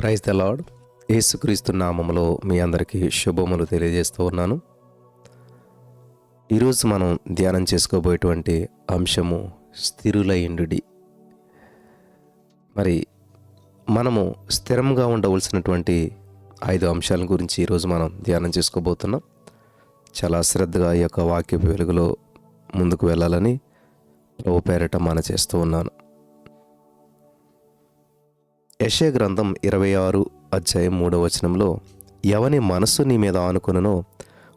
Praise the lord యేసుక్రీస్తు నామములో మీ అందరికీ శుభములు తెలియజేస్తూ ఉన్నాను. ఈరోజు మనం ధ్యానం చేసుకోబోయేటువంటి అంశము స్థిరులైండుడి మరి మనము స్థిరంగా ఉండవలసినటువంటి ఐదు అంశాల గురించి ఈరోజు మనం ధ్యానం చేసుకోబోతున్నాం. చాలా శ్రద్ధగా ఈ యొక్క వాక్య వెలుగులో ముందుకు వెళ్ళాలని ప్రభు పేరట మన చేస్తూ ఉన్నాను. యశయ గ్రంథం ఇరవై ఆరు అధ్యాయం మూడవ వచనంలో ఎవని మనస్సు నీ మీద ఆనుకుననో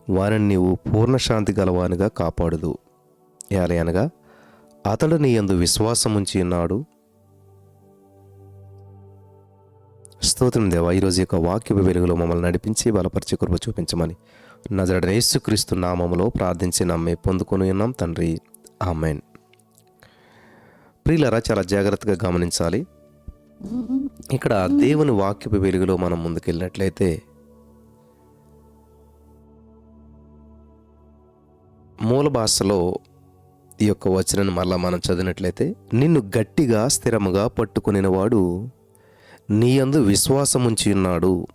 వారిని నీవు పూర్ణశాంతి గలవానిగా కాపాడుదు. ఎలా అనగా అతడు నీ యందు విశ్వాసం ఉంచి ఉన్నాడు. స్తోత్రం దేవ ఈరోజు యొక్క వాక్య వెలుగులో మమ్మల్ని నడిపించి బలపరిచి కృప చూపించమని నజరడ యేసుక్రీస్తు నామములో ప్రార్థించి నమ్మే పొందుకొని ఉన్నాం తండ్రి. ఆమెన్. ప్రియులరా చాలా జాగ్రత్తగా గమనించాలి. ఇక్కడ దేవుని వాక్యపు వెలుగులో మనం ముందుకెళ్ళినట్లయితే మూల భాషలో ఈ యొక్క వచనాన్ని మళ్ళా మనం చదివినట్లయితే నిన్ను గట్టిగా స్థిరముగా పట్టుకునినవాడు నీ యందు విశ్వాసం ఉంచి ఉన్నాడు.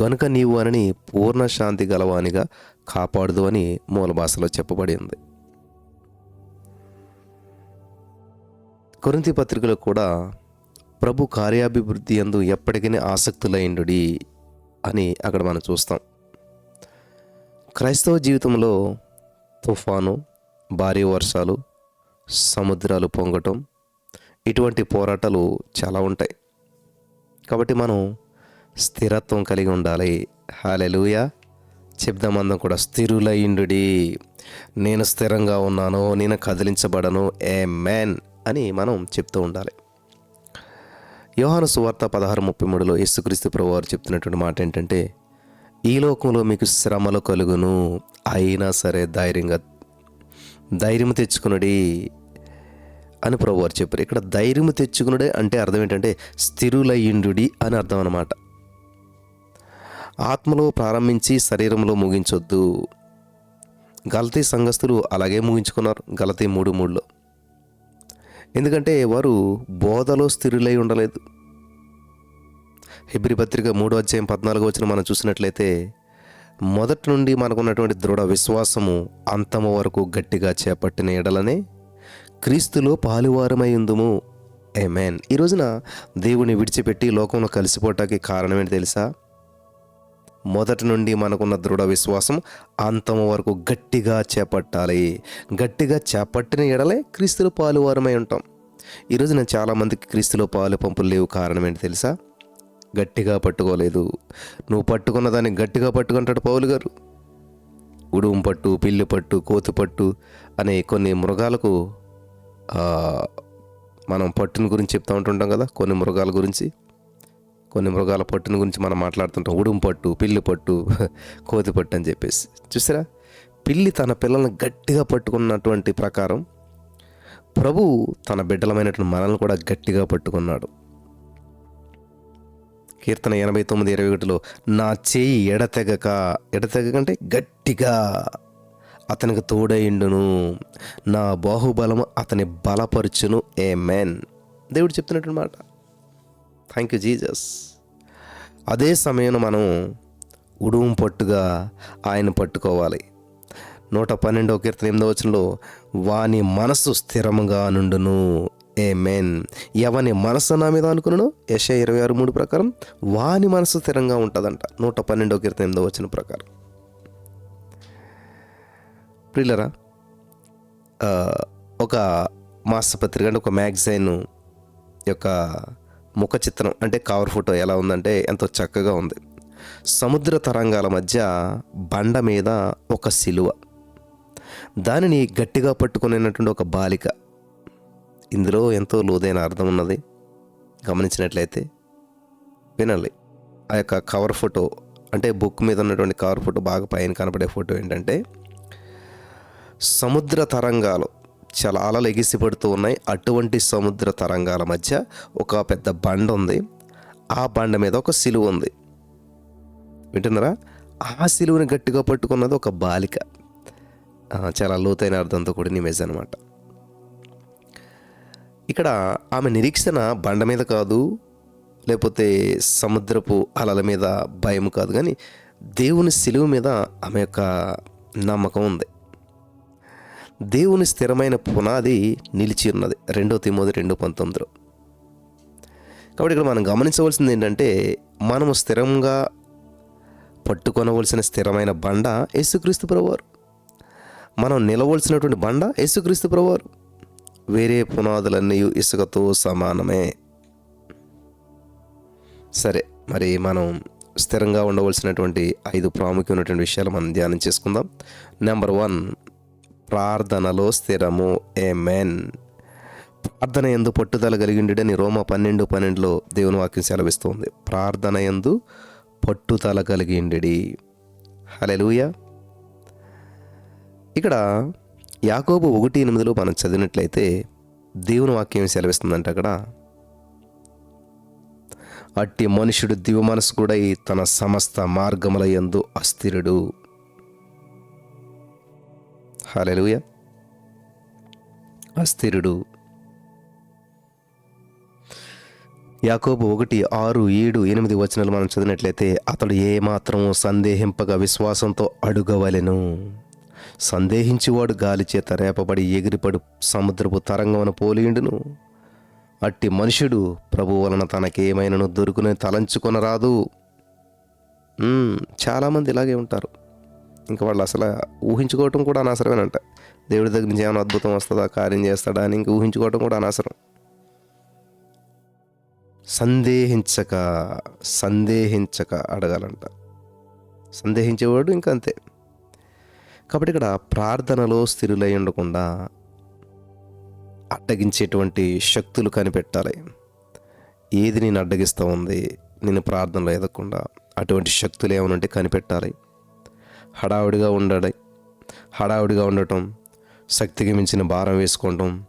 గనుక నీవు అని పూర్ణ శాంతి గలవానిగా కాపాడుదు అని మూల భాషలో చెప్పబడింది కొరింతి పత్రికలో కూడా ప్రభు కార్యాభివృద్ధి ఎందు ఎప్పటికీ ఆసక్తులైండు అని అక్కడ మనం చూస్తాం. క్రైస్తవ జీవితంలో తుఫాను భారీ వర్షాలు సముద్రాలు పొంగటం ఇటువంటి పోరాటాలు చాలా ఉంటాయి. కాబట్టి మనం స్థిరత్వం కలిగి ఉండాలి. హాలెలుయ చెప్దామందం కూడా స్థిరులయ్యుండు నేను స్థిరంగా ఉన్నాను నేను కదిలించబడను. ఏ మ్యాన్ అని మనం చెప్తూ ఉండాలి. యోహాను సువార్త పదహారు ముప్పై మూడులో యేసుక్రీస్తు ప్రభువారు చెప్తున్నటువంటి మాట ఏంటంటే ఈ లోకంలో మీకు శ్రమలు కలుగును అయినా సరే ధైర్యంగా ధైర్యం తెచ్చుకునుడి అని ప్రభువారు చెప్పారు. ఇక్కడ ధైర్యం తెచ్చుకునుడే అంటే అర్థం ఏంటంటే స్థిరులయ్యుండుడి అని అర్థం అనమాట ఆత్మలో ప్రారంభించి శరీరంలో ముగించొద్దు. గలతీ సంఘస్థులు అలాగే ముగించుకున్నారు గలతీ మూడు మూడులో. ఎందుకంటే వారు బోధలో స్థిరులై ఉండలేదు. హిబ్రి పత్రిక మూడో అధ్యాయం పద్నాలుగు వచ్చిన మనం చూసినట్లయితే మొదటి నుండి మనకున్నటువంటి దృఢ విశ్వాసము అంతము వరకు గట్టిగా చేపట్టిన ఎడలనే క్రీస్తులో పాలువారమై ఉందుము. ఏ మ్యాన్ ఈ రోజున దేవుని విడిచిపెట్టి లోకంలో కలిసిపోవటానికి కారణం తెలుసా? మొదటి నుండి మనకున్న దృఢ విశ్వాసం అంతము వరకు గట్టిగా చేపట్టాలి. గట్టిగా చేపట్టిన ఎడలే క్రీస్తులు పాలు వారమై ఉంటాం. ఈరోజు నేను చాలామందికి క్రీస్తులో పాలు పంపులు లేవు కారణం ఏంటి తెలుసా? గట్టిగా పట్టుకోలేదు. నువ్వు పట్టుకున్న దాన్ని గట్టిగా పట్టుకుంటాడు పౌలు గారు. ఉడుం పట్టు పిల్లి పట్టు కోతి పట్టు అనే కొన్ని మృగాలకు మనం పట్టుని గురించి చెప్తూ ఉంటుంటాం కదా కొన్ని మృగాల గురించి. కొన్ని మృగాల పట్టుని గురించి మనం మాట్లాడుతుంటాం. ఉడుం పట్టు పిల్లి పట్టు కోతి పట్టు అని చెప్పేసి. చూసారా? పిల్లి తన పిల్లల్ని గట్టిగా పట్టుకున్నటువంటి ప్రకారం ప్రభు తన బిడ్డలమైనటువంటి మనల్ని కూడా గట్టిగా పట్టుకున్నాడు. కీర్తన ఎనభై తొమ్మిది ఇరవై ఒకటిలో నా చేయి ఎడతెగక ఎడతెగక అంటే గట్టిగా అతనికి తోడయిండును. నా బాహుబలము అతని బలపరుచును ఏ మ్యాన్ దేవుడు చెప్తున్నటువంటి మాట. థ్యాంక్ యూ జీజస్ అదే సమయం మనం ఉడుము పట్టుగా ఆయన పట్టుకోవాలి. నూట పన్నెండవ కీర్తన ఎనిమిదవ వచనంలో వాని మనస్సు స్థిరముగా నుండును. ఏ మెన్ ఎవని మనసు నా మీద అనుకున్నాను యశ ఇరవై ఆరు మూడు ప్రకారం వాని మనసు స్థిరంగా ఉంటుందంట. నూట పన్నెండవ కీర్తన ఎనిమిదవ వచ్చిన ప్రకారం. ప్రిల్లరా ఒక మాసపత్రిక అంటే ఒక మ్యాగజైన్ యొక్క ముఖ చిత్రం అంటే కవర్ ఫోటో ఎలా ఉందంటే ఎంతో చక్కగా ఉంది. సముద్ర తరంగాల మధ్య బండ మీద ఒక సిలువ. దానిని గట్టిగా పట్టుకునేటువంటి ఒక బాలిక. ఇందులో ఎంతో లోదైన అర్థం ఉన్నది. గమనించినట్లయితే వినాలి. ఆ యొక్క కవర్ ఫోటో అంటే బుక్ మీద ఉన్నటువంటి కవర్ ఫోటో బాగా పైన కనపడే ఫోటో ఏంటంటే సముద్ర తరంగాలు చాలా అలలు ఎగిసిపడుతూ ఉన్నాయి. అటువంటి సముద్ర తరంగాల మధ్య ఒక పెద్ద బండ ఉంది. ఆ బండ మీద ఒక సిలువ ఉంది. వింటున్నారా? ఆ సిలువని గట్టిగా పట్టుకున్నది ఒక బాలిక. చాలా లోతైన అర్థంతో కూడిన ఇమేజ్ అనమాట ఇక్కడ ఆమె నిరీక్షణ బండ మీద కాదు లేకపోతే సముద్రపు అలల మీద భయం కాదు కానీ దేవుని సిలువ మీద ఆమె యొక్క నమ్మకం ఉంది. దేవుని స్థిరమైన పునాది నిలిచి ఉన్నది. రెండో తిమోది రెండు పంతొమ్మిదిలో. కాబట్టి ఇక్కడ మనం గమనించవలసింది ఏంటంటే మనము స్థిరంగా పట్టుకొనవలసిన స్థిరమైన బండ యేసుక్రీస్తు ప్రభువారు. మనం నిలవలసినటువంటి బండ యేసుక్రీస్తు ప్రభువారు. వేరే పునాదులన్నీ ఇసుకతో సమానమే. సరే మరి మనం స్థిరంగా ఉండవలసినటువంటి ఐదు ప్రాముఖ్యమైనటువంటి విషయాలు మనం ధ్యానం చేసుకుందాం. నెంబర్ వన్ ప్రార్థనలో స్థిరము. ఏ మెన్ ప్రార్థన ఎందు పట్టుదల కలిగిండని రోమ పన్నెండు పన్నెండులో దేవుని వాక్యం సెలవిస్తుంది. ప్రార్థన ఎందు పట్టుదల కలిగిండి హలెలుయ ఇక్కడ యాకోబు ఒకటి ఎనిమిదిలో మనం చదివినట్లయితే దేవుని వాక్యం సెలవిస్తుందంట అక్కడ. అట్టి మనుషుడు దివ మనసు కూడా తన సమస్త మార్గముల యందు అస్థిరుడు. హలెలుయ. అస్థిరుడు. యాకోబు ఒకటి ఆరు ఏడు ఎనిమిది వచనాలు మనం చదివినట్లయితే అతడు ఏమాత్రము సందేహింపగా విశ్వాసంతో అడుగవలెను. సందేహించివాడు గాలి చేత రేపబడి ఎగిరిపడు సముద్రపు తరంగమున పోలియుండును. అట్టి మనుషుడు ప్రభు వలన తనకేమైనను దొరుకునే తలంచుకొనరాదు. చాలామంది ఇలాగే ఉంటారు. ఇంకా వాళ్ళు అసలు ఊహించుకోవటం కూడా అనవసరమేనంట. దేవుడి దగ్గర నుంచి ఏమైనా అద్భుతం వస్తుందా కార్యం చేస్తాడా అని ఇంక ఊహించుకోవటం కూడా అనవసరం. సందేహించక సందేహించక అడగాలంట. సందేహించేవాడు ఇంకా అంతే. కాబట్టి ఇక్కడ ప్రార్థనలో స్థిరులై ఉండకుండా అడ్డగించేటువంటి శక్తులు కనిపెట్టాలి. ఏది నేను అడ్డగిస్తూ ఉంది నేను ప్రార్థనలో ఎదగకుండా అటువంటి శక్తులు ఏమైనా ఉంటే కనిపెట్టాలి. హడావుడిగా ఉండడం హడావుడిగా ఉండటం శక్తికి మించిన భారం వేసుకోవటం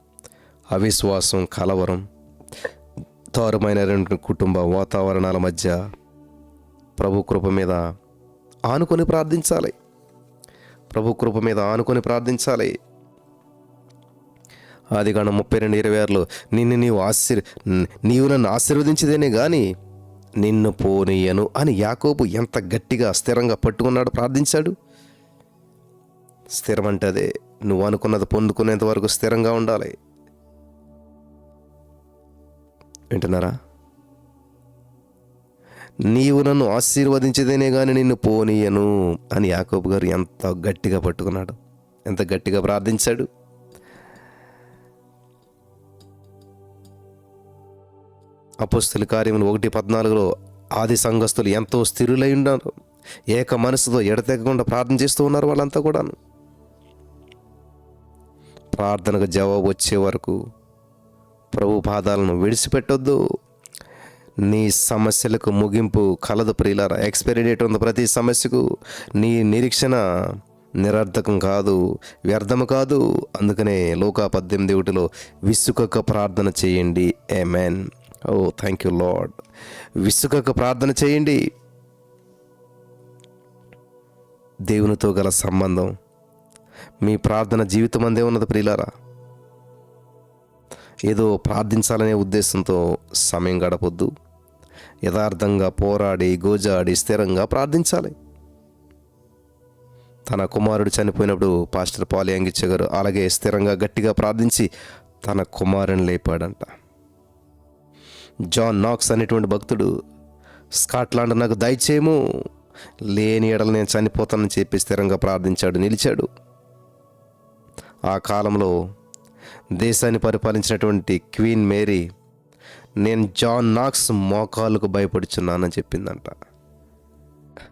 అవిశ్వాసం కలవరం తారుమైన రెండు కుటుంబ వాతావరణాల మధ్య ప్రభు కృప మీద ఆనుకొని ప్రార్థించాలి. ప్రభు కృప మీద ఆనుకొని ప్రార్థించాలి. అది కాను ముప్పై రెండు ఇరవై ఆరులో నిన్ను నీవు ఆశీర్ నీవు నన్ను ఆశీర్వదించదేనే కానీ నిన్ను పోనీయను అని యాకోబు ఎంత గట్టిగా స్థిరంగా పట్టుకున్నాడు ప్రార్థించాడు. స్థిరం అంటే అదే నువ్వు అనుకున్నది పొందుకునేంత వరకు స్థిరంగా ఉండాలి. వింటున్నారా? నీవు నన్ను ఆశీర్వదించదేనే కానీ నిన్ను పోనీయను అని యాకోబు గారు ఎంత గట్టిగా పట్టుకున్నాడు. ఎంత గట్టిగా ప్రార్థించాడు. అపుస్తుల కార్యములు ఒకటి పద్నాలుగులో ఆది సంఘస్థులు ఎంతో స్థిరులై ఉన్నారు. ఏక మనసుతో ఎడతెగకుండా ప్రార్థన చేస్తూ ఉన్నారు వాళ్ళంతా కూడాను. ప్రార్థనకు జవాబు వచ్చే వరకు ప్రభు పాదాలను విడిచిపెట్టొద్దు. నీ సమస్యలకు ముగింపు కలదు ప్రియులారా. ఎక్స్పైరీ డేట్ ఉంది ప్రతి సమస్యకు. నీ నిరీక్షణ నిరర్ధకం కాదు వ్యర్థము కాదు. అందుకనే లోకా పద్దెనిమిది ఒకటిలో విసుకక ప్రార్థన చేయండి. Amen oh thank you Lord విసుగక ప్రార్థన చేయండి. దేవునితో గల సంబంధం. మీ ప్రార్థన జీవితం అందే ఉన్నది ప్రియులారా. ఏదో ప్రార్థించాలనే ఉద్దేశంతో సమయం గడపొద్దు. యథార్థంగా పోరాడి గోజాడి స్థిరంగా ప్రార్థించాలి. తన కుమారుడు చనిపోయినప్పుడు పాస్టర్ పాలి అంగిచ్చ గారు అలాగే స్థిరంగా గట్టిగా ప్రార్థించి తన కుమారుని లేపాడంట. జాన్ నాక్స్ అనేటువంటి భక్తుడు స్కాట్లాండ్ నాకు దయచేయము లేని ఎడలు నేను చనిపోతానని చెప్పి స్థిరంగా ప్రార్థించాడు నిలిచాడు. ఆ కాలంలో దేశాన్ని పరిపాలించినటువంటి క్వీన్ మేరీ నేను జాన్ నాక్స్ మోకాళ్ళకు భయపడుచున్నానని చెప్పిందంట.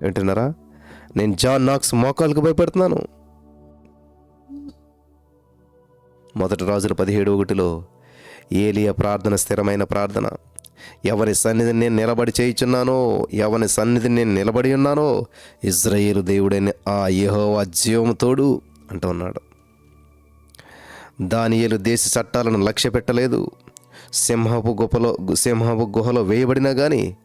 వింటున్నారా? నేను జాన్ నాక్స్ మోకాళ్ళకు భయపడుతున్నాను. మొదటి రాజుల పదిహేడు ఒకటిలో ఏలియా ప్రార్థన స్థిరమైన ప్రార్థన. ఎవరి సన్నిధిని నేను నిలబడి చేయుచున్నానో ఎవరి సన్నిధిని నేను నిలబడి ఉన్నానో ఇజ్రాయేలు దేవుడైన ఆ యహోవా జీవముతోడు అంటూ ఉన్నాడు. దేశ చట్టాలను లక్ష్య పెట్టలేదు. సింహపు గుహలో సింహపు గుహలో వేయబడినా కానీ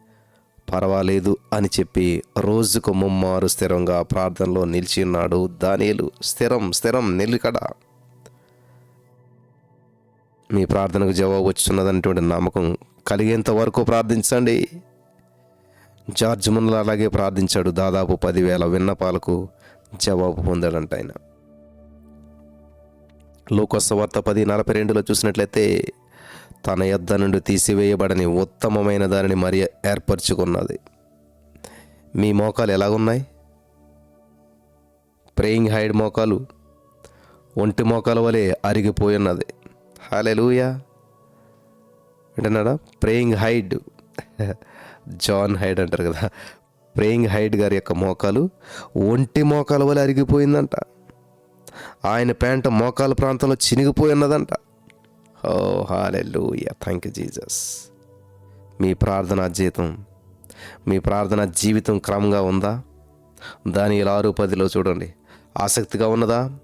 పర్వాలేదు అని చెప్పి రోజుకు ముమ్మారు స్థిరంగా ప్రార్థనలో నిలిచి ఉన్నాడు దానియలు. స్థిరం స్థిరం నిలికడ. మీ ప్రార్థనకు జవాబు వచ్చున్నదనేటువంటి నమ్మకం కలిగేంత వరకు ప్రార్థించండి. జార్జ్ మున్నర్ అలాగే ప్రార్థించాడు. దాదాపు పదివేల విన్నపాలకు జవాబు పొందాడంట ఆయన. లోకస్వార్త పది నలభై రెండులో చూసినట్లయితే తన యొద్ద నుండి తీసివేయబడని ఉత్తమమైన దానిని మరి ఏర్పరచుకున్నది. మీ మోకాలు ఎలాగున్నాయి? ప్రేయింగ్ హైడ్ మోకాలు ఒంటి మోకాల వలె అరిగిపోయి ఉన్నది. హాలెలూయా వింటున్నాడా ప్రేయింగ్ హైడ్. జాన్ హైడ్ అంటారు కదా. ప్రేయింగ్ హైడ్ గారి యొక్క మోకాలు ఒంటి మోకాల వలె అరిగిపోయిందంట. ఆయన ప్యాంట్ మోకాల ప్రాంతంలో చినిగిపోయి ఉన్నదంట oh hallelujah. Thank you Jesus మీ ప్రార్థనా జీవితం మీ ప్రార్థన జీవితం క్రమంగా ఉందా? దాని ఆరు పదిలో చూడండి. ఆసక్తిగా ఉన్నదా?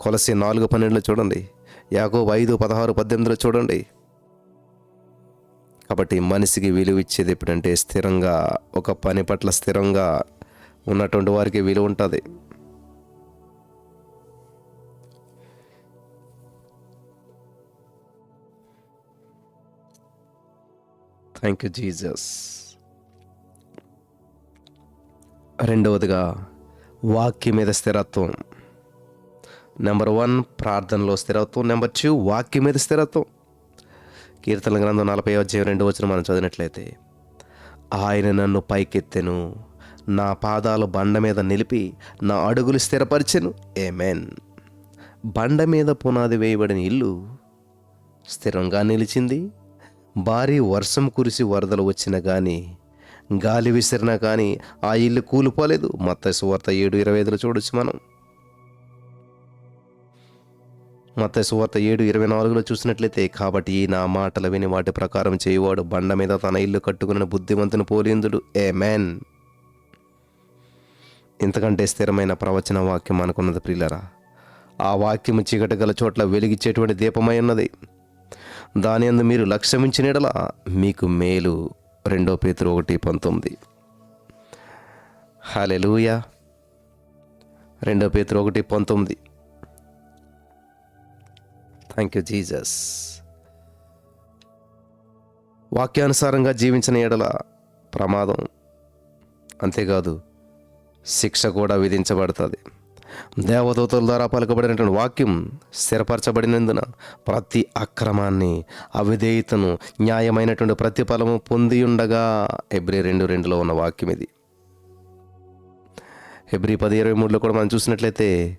కొలసి నాలుగు పన్నెండులో చూడండి. యాకో ఐదు పదహారు పద్దెనిమిదిలో చూడండి. కాబట్టి మనిషికి విలువ ఇచ్చేది ఎప్పుడంటే స్థిరంగా ఒక పని పట్ల స్థిరంగా ఉన్నటువంటి వారికి విలువ ఉంటుంది. థ్యాంక్ యూ జీజస్ రెండవదిగా వాక్యం మీద స్థిరత్వం. నెంబర్ వన్ ప్రార్థనలో స్థిరత్వం. నెంబర్ టూ వాక్యం మీద స్థిరత్వం. కీర్తన గ్రంథం నలభై అధ్యాయం రెండు వచ్చిన మనం చదివినట్లయితే ఆయన నన్ను పైకెత్తెను నా పాదాలు బండ మీద నిలిపి నా అడుగులు స్థిరపరిచెను. ఏమెన్ బండ మీద పునాది వేయబడిన ఇల్లు స్థిరంగా నిలిచింది భారీ వర్షం కురిసి వరదలు వచ్చినా కానీ గాలి విసిరినా కానీ ఆ ఇల్లు కూలిపోలేదు. మత్త సువార్త ఏడు ఇరవై ఐదులో చూడొచ్చు మనం. మత సువార్త ఏడు ఇరవై నాలుగులో చూసినట్లయితే కాబట్టి ఈ నా మాటలు విని వాటి ప్రకారం చేయువాడు బండ మీద తన ఇల్లు కట్టుకున్న బుద్ధిమంతుని పోలిందుడు. ఏ మ్యాన్ ఇంతకంటే స్థిరమైన ప్రవచన వాక్యం అనుకున్నది ప్రియులరా ఆ వాక్యము చీకటి గల చోట్ల వెలిగించేటువంటి దీపమై ఉన్నది. దాని అందు మీరు లక్ష్యమించిన మీకు మేలు. రెండో పేతురు ఒకటి పంతొమ్మిది. హాలెలూయా రెండో పేతురు ఒకటి పంతొమ్మిది. థ్యాంక్ యూ జీజస్ వాక్యానుసారంగా జీవించిన ఎడల ప్రమాదం అంతేకాదు శిక్ష కూడా విధించబడుతుంది. దేవదూతల ద్వారా పలుకబడినటువంటి వాక్యం స్థిరపరచబడినందున ప్రతి అక్రమాన్ని అవిధేయతను న్యాయమైనటువంటి ప్రతిఫలము పొంది ఉండగా ఎబ్రి రెండు రెండులో ఉన్న వాక్యం ఇది. ఎబ్రి పది ఇరవై మూడులో కూడా మనం చూసినట్లయితే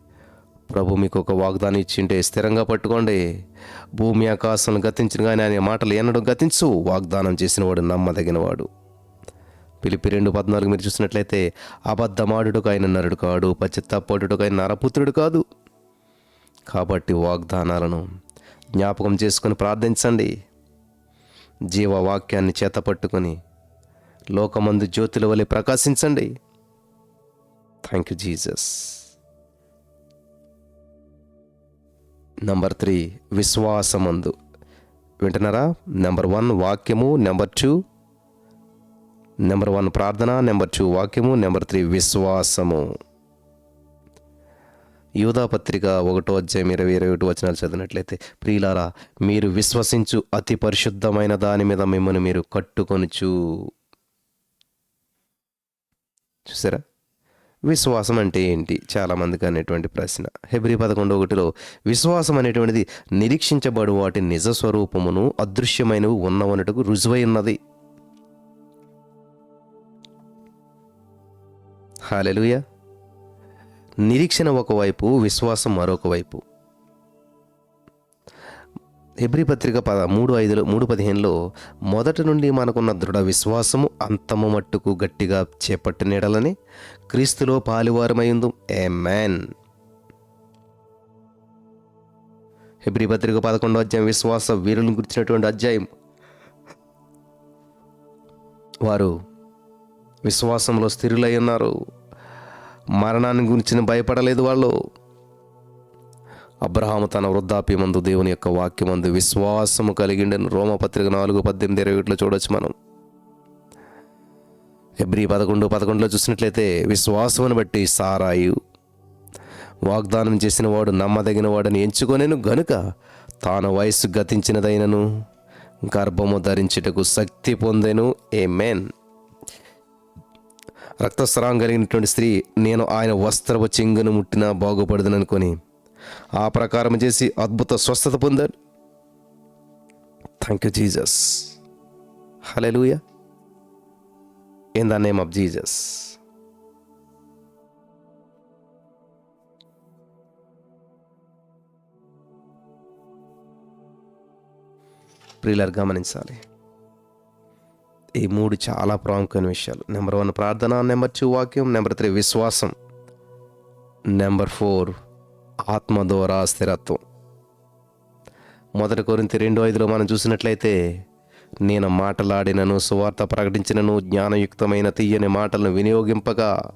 ప్రభు మీకు ఒక వాగ్దానం ఇచ్చింటే స్థిరంగా పట్టుకోండి. భూమి ఆకాశం గతించిన కానీ ఆయన మాటలు ఎన్నడూ గతించు. వాగ్దానం చేసినవాడు నమ్మదగినవాడు. పిలిపి రెండు పద్నాలుగు మీరు చూసినట్లయితే అబద్ధమాడుటకు ఆయన నరుడు కాడు పశ్చిత్తపడుటకు ఆయన నరపుత్రుడు కాదు. కాబట్టి వాగ్దానాలను జ్ఞాపకం చేసుకొని ప్రార్థించండి. జీవవాక్యాన్ని చేతపట్టుకొని లోకమందు జ్యోతుల వలె ప్రకాశించండి. Thank you Jesus number three విశ్వాసమందు. వింటున్నారా? నెంబర్ వన్ వాక్యము. నెంబర్ టూ నెంబర్ వన్ ప్రార్థన. నెంబర్ టూ వాక్యము. నెంబర్ త్రీ విశ్వాసము. యూదా పత్రిక ఒకటో అధ్యాయం ఇరవై ఇరవై ఒకటి వచనాలు చదివినట్లయితే ప్రియులారా మీరు విశ్వసించు అతి పరిశుద్ధమైన దాని మీద మిమ్మల్ని మీరు కట్టుకొనుచు. చూసారా? విశ్వాసం అంటే ఏంటి? చాలామందికి అనేటువంటి ప్రశ్న. హెబ్రి పదకొండు ఒకటిలో విశ్వాసం అనేటువంటిది నిరీక్షించబడు వాటి నిజ స్వరూపమును అదృశ్యమైనవి ఉన్నవనటుకు రుజువై ఉన్నది. హాలెలుయ. నిరీక్షణ ఒకవైపు విశ్వాసం మరొక వైపు. హెబ్రి పత్రిక పద మూడు ఐదులో మూడు పదిహేనులో మొదటి నుండి మనకున్న దృఢ విశ్వాసము అంతము మట్టుకు గట్టిగా చేపట్టినడలని క్రీస్తులో పాలువారమైందు ఏ మ్యాన్ హెబ్రి పత్రిక పదకొండో అధ్యాయం విశ్వాస వీరులను గురించినటువంటి అధ్యాయం. వారు విశ్వాసంలో స్థిరులై ఉన్నారు. మరణాన్ని గురించి భయపడలేదు వాళ్ళు. అబ్రహాము తన వృద్ధాప్యమందు దేవుని యొక్క వాక్యమందు విశ్వాసము కలిగిండను. రోమపత్రిక నాలుగు పద్దెనిమిది ఇరవై ఒకటిలో చూడొచ్చు మనం. ఎబ్రి పదకొండు పదకొండులో చూసినట్లయితే విశ్వాసమును బట్టి సారాయు. వాగ్దానం చేసిన వాడు నమ్మదగిన వాడని ఎంచుకొనేను గనుక తాను వయస్సు గతించినదైనను గర్భము ధరించుటకు శక్తి పొందెను. ఏ మెన్ రక్తస్రావం కలిగినటువంటి స్త్రీ నేను ఆయన వస్త్రపు చెంగును ముట్టినా బాగుపడదననుకొని ఆ ప్రకారం చేసి అద్భుత స్వస్థత పొందాడు. Thank you Jesus hallelujah in the name of Jesus ప్రియులర్ గమనించాలి. ఈ మూడు చాలా ప్రాముఖ్యమైన విషయాలు. నెంబర్ వన్ ప్రార్థన. నెంబర్ టూ వాక్యం. నెంబర్ త్రీ విశ్వాసం. నెంబర్ ఫోర్ ఆత్మ ద్వారా స్థిరత్వం. మొదటి కొరింత రెండు ఐదులో మనం చూసినట్లయితే నేను మాటలాడినను సువార్త ప్రకటించినను జ్ఞానయుక్తమైన తీయని మాటలను వినియోగింపగా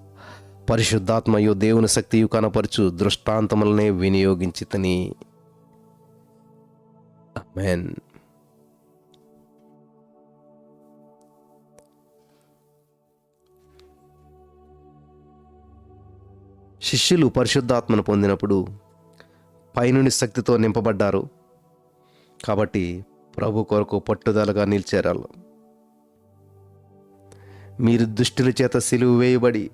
పరిశుద్ధాత్మయు దేవుని శక్తియు కనపరచు దృష్టాంతములనే వినియోగించితని. మెన్ శిష్యులు పరిశుద్ధాత్మను పొందినప్పుడు పైనుండి శక్తితో నింపబడ్డారు. కాబట్టి ప్రభు కొరకు పట్టుదలగా నిలిచేరాళ్ళు మీరు దుష్టుల చేత సిలువు వేయబడి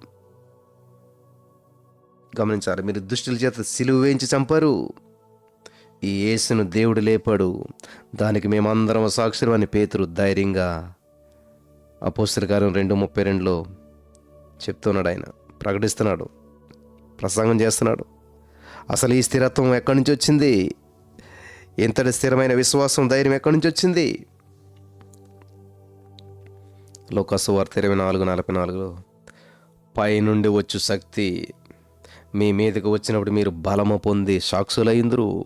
గమనించాలి మీరు దుష్టుల చేత సిలువు వేయించి చంపారు. ఈ యేసును దేవుడు లేపాడు. దానికి మేమందరం సాక్షులు అని పేతురు ధైర్యంగా అపోస్తల గారు రెండు ముప్పై రెండులో చెప్తున్నాడు ఆయన ప్రకటిస్తున్నాడు. ప్రసంగం చేస్తున్నాడు. అసలు ఈ స్థిరత్వం ఎక్కడి నుంచి వచ్చింది? ఇంతటి స్థిరమైన విశ్వాసం ధైర్యం ఎక్కడి నుంచి వచ్చింది? లోకసు వార్త ఇరవై నాలుగు నలభై నాలుగులో పైనుండి వచ్చు శక్తి మీ మీదకు వచ్చినప్పుడు మీరు బలము పొంది సాక్షులైందురు.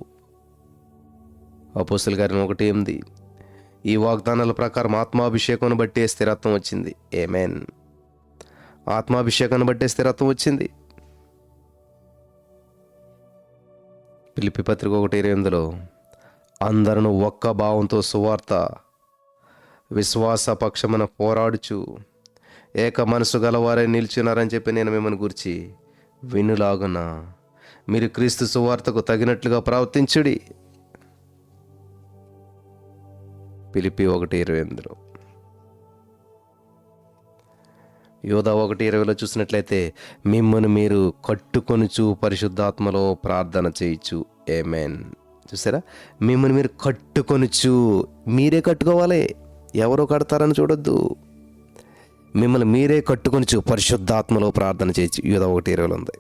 అపోస్తుల గారిని ఒకటి ఎనిమిది ఈ వాగ్దానాల ప్రకారం ఆత్మాభిషేకం బట్టే స్థిరత్వం వచ్చింది. ఏమేన్? ఆత్మాభిషేకాన్ని బట్టే స్థిరత్వం వచ్చింది. పిలిపి పత్రిక ఒకటి ఇరవై ఎనిమిదిలో అందరూ ఒక్క భావంతో సువార్త విశ్వాస పక్షమున పోరాడుచు. ఏక మనసు గలవారే నిల్చున్నారని చెప్పి నేను మిమ్మల్ని గురించి వినులాగున? మీరు క్రీస్తు సువార్తకు తగినట్లుగా ప్రవర్తించుడి. పిలిపి ఒకటి ఇరవై ఎనిమిదిలో యోధా ఒకటి ఇరవైలో చూసినట్లయితే మిమ్మల్ని మీరు కట్టుకొనుచు పరిశుద్ధాత్మలో ప్రార్థన చేయొచ్చు ఏమేన్ చూసారా? మిమ్మల్ని మీరు కట్టుకొనుచు. మీరే కట్టుకోవాలి. ఎవరో కడతారని చూడొద్దు. మిమ్మల్ని మీరే కట్టుకొనుచు పరిశుద్ధాత్మలో ప్రార్థన చేయొచ్చు యోధా ఒకటి ఇరవైలో ఉంది.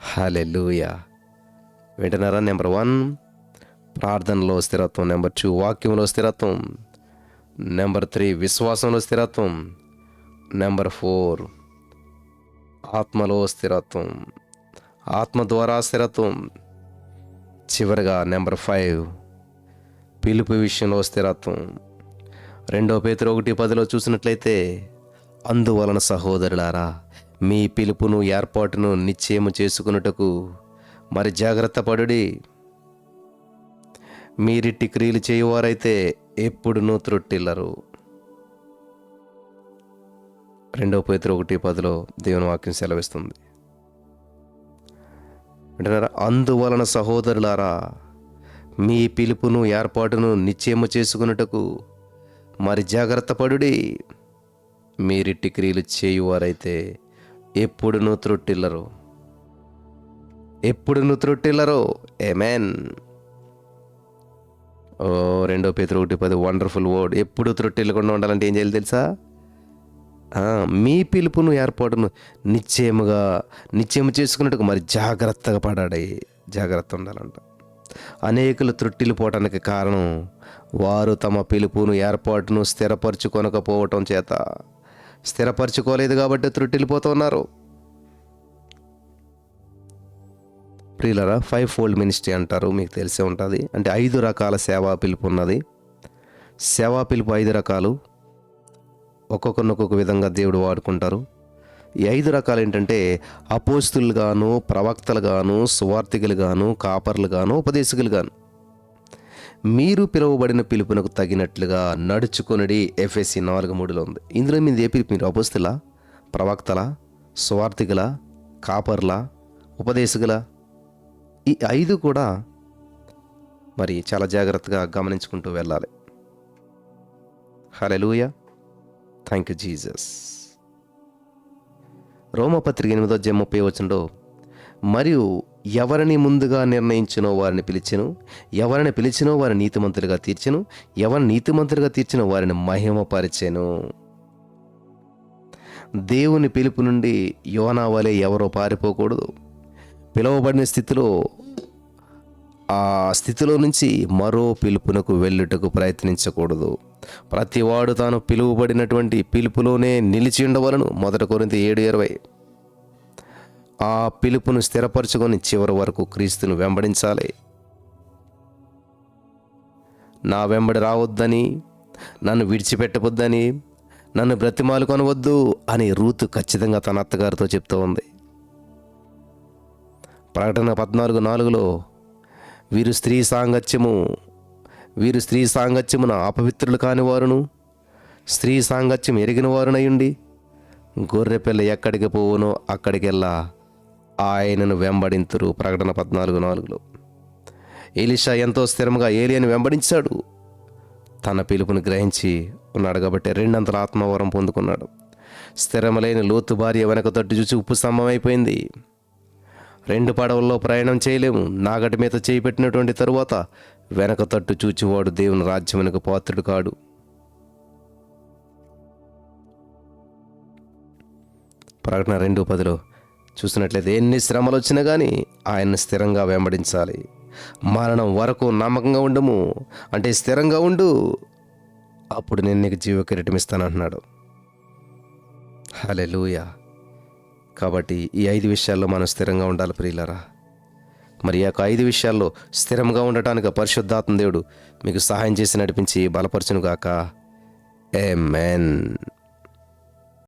హలెలూయా వింటున్నారా? నెంబర్ వన్ ప్రార్థనలో స్థిరత్వం. నెంబర్ టూ వాక్యంలో స్థిరత్వం. నెంబర్ త్రీ విశ్వాసంలో స్థిరత్వం. Number four. ఆత్మలో స్థిరత్వం. ఆత్మ ద్వారా స్థిరత్వం. చివరిగా నెంబర్ ఫైవ్. పిలుపు విషయంలో స్థిరత్వం. రెండో పేతురు ఒకటి పదిలో చూసినట్లయితే అందువలన సహోదరులారా మీ పిలుపును ఏర్పాటును నిశ్చయము చేసుకున్నటకు మరి జాగ్రత్త పడుడి. మీరిట్టి క్రియలు చేయువారైతే ఎప్పుడునూ త్రొట్టిల్లరు. రెండవ పేతురు ఒకటి పదిలో దేవుని వాక్యం సెలవిస్తుంది. వింటున్నారా? అందువలన సహోదరులారా మీ పిలుపును ఏర్పాటును నిశ్చయము చేసుకున్నటకు మరి జాగ్రత్త పడుడి. మీరిట్టి క్రియలు చేయువారైతే ఎప్పుడునూ త్రొట్టిల్లరు. ఎప్పుడును త్రొట్టిల్లరు. ఏమేన్ ఓ రెండో పేతురు ఒకటి పది వండర్ఫుల్ వర్డ్ ఎప్పుడు త్రొట్టిల్లకుండా ఉండాలంటే ఏం చేయాలి తెలుసా? మీ పిలుపును ఏర్పాటును నిశ్చయముగా నిశ్చయం చేసుకున్నట్టుగా మరి జాగ్రత్తగా పడాడే జాగ్రత్త ఉండాలంట. అనేకులు త్రుట్టిలు పోవటానికి కారణం వారు తమ పిలుపును ఏర్పాటును స్థిరపరచుకొనకపోవటం చేత. స్థిరపరచుకోలేదు కాబట్టి త్రుట్టిల్లిపోతూ పోతున్నారు ప్రియులరా ఫైవ్ ఫోల్డ్ మినిస్ట్రీ అంటారు మీకు తెలిసే ఉంటుంది. అంటే ఐదు రకాల సేవా పిలుపు ఉన్నది సేవా పిలుపు ఐదు రకాలు. ఒక్కొక్కరిని ఒక్కొక్క విధంగా దేవుడు వాడుకుంటారు. ఈ ఐదు రకాలు ఏంటంటే అపోస్తులుగాను ప్రవక్తలుగాను సువార్థికులుగాను కాపర్లుగాను ఉపదేశకులుగాను. మీరు పిలువబడిన పిలుపునకు తగినట్లుగా నడుచుకొనడి. ఎఫ్ఎస్సి నాలుగు మూడులో ఉంది. ఇందులో మీద ఏ పిలుపు మీరు? అపోస్తుల ప్రవక్తల సువార్థికుల కాపర్ల ఉపదేశకుల. ఈ ఐదు కూడా మరి చాలా జాగ్రత్తగా గమనించుకుంటూ వెళ్ళాలి. హలెలూయ థ్యాంక్ యూ జీసస్ రోమపత్రిక ఎనిమిదో అధ్యాయం ముప్పై వచ్చిండో మరియు ఎవరిని ముందుగా నిర్ణయించినో వారిని పిలిచెను ఎవరిని పిలిచినో వారిని నీతిమంతులుగా తీర్చెను ఎవరిని నీతిమంతులుగా తీర్చినో వారిని మహిమపరిచెను. దేవుని పిలుపు నుండి యోనా వలె ఎవరో పారిపోకూడదు. పిలువబడిన స్థితిలో ఆ స్థితిలో నుంచి మరో పిలుపునకు వెళ్ళుటకు ప్రయత్నించకూడదు. ప్రతివాడు తాను పిలువబడినటువంటి పిలుపులోనే నిలిచి ఉండవలను. మొదట కొరింత ఏడు ఇరవై. ఆ పిలుపును స్థిరపరచుకొని చివరి వరకు క్రీస్తును వెంబడించాలి. నా వెంబడి రావద్దని నన్ను విడిచిపెట్టవద్దని నన్ను బ్రతిమాలు కొనవద్దు అని రూతు ఖచ్చితంగా తన అత్తగారితో చెప్తూ ఉంది. ప్రకటన పద్నాలుగు నాలుగులో వీరు స్త్రీ సాంగత్యము వీరు స్త్రీ సాంగత్యమున అపవిత్రులు కాని వారును స్త్రీ సాంగత్యం ఎరిగిన వారునయుండి గొర్రెపిల్ల ఎక్కడికి పోవునో అక్కడికెల్లా ఆయనను వెంబడింతురు ప్రకటన పద్నాలుగు నాలుగులో. ఎలిషా ఎంతో స్థిరంగా ఏలియను వెంబడించాడు. తన పిలుపును గ్రహించి ఉన్నాడు కాబట్టి రెండంతల ఆత్మవరం పొందుకున్నాడు. స్థిరమలేని లోతు భార్య వెనక తట్టు చూసి ఉప్పు స్తంభమైపోయింది అయిపోయింది రెండు పడవల్లో ప్రయాణం చేయలేము. నాగటి మీద చేయి పెట్టినటువంటి తరువాత వెనక తట్టు చూచివాడు దేవుని రాజ్యమునకు పాత్రుడు కాడు. ప్రకటన రెండు పదిలో చూసినట్లయితే ఎన్ని శ్రమలు వచ్చినా కానీ ఆయన్ని స్థిరంగా వెంబడించాలి. మరణం వరకు నమ్మకంగా ఉండము. అంటే స్థిరంగా ఉండు అప్పుడు నేను నీకు జీవ కిరీటం ఇస్తానంటున్నాడు. హలే కాబట్టి ఈ ఐదు విషయాల్లో మనం స్థిరంగా ఉండాలి ప్రియులరా. మరి ఈ యొక్క ఐదు విషయాల్లో స్థిరంగా ఉండటానికి పరిశుద్ధాత్మ దేవుడు మీకు సహాయం చేసి నడిపించి బలపరచునుగాక. ఏ మెన్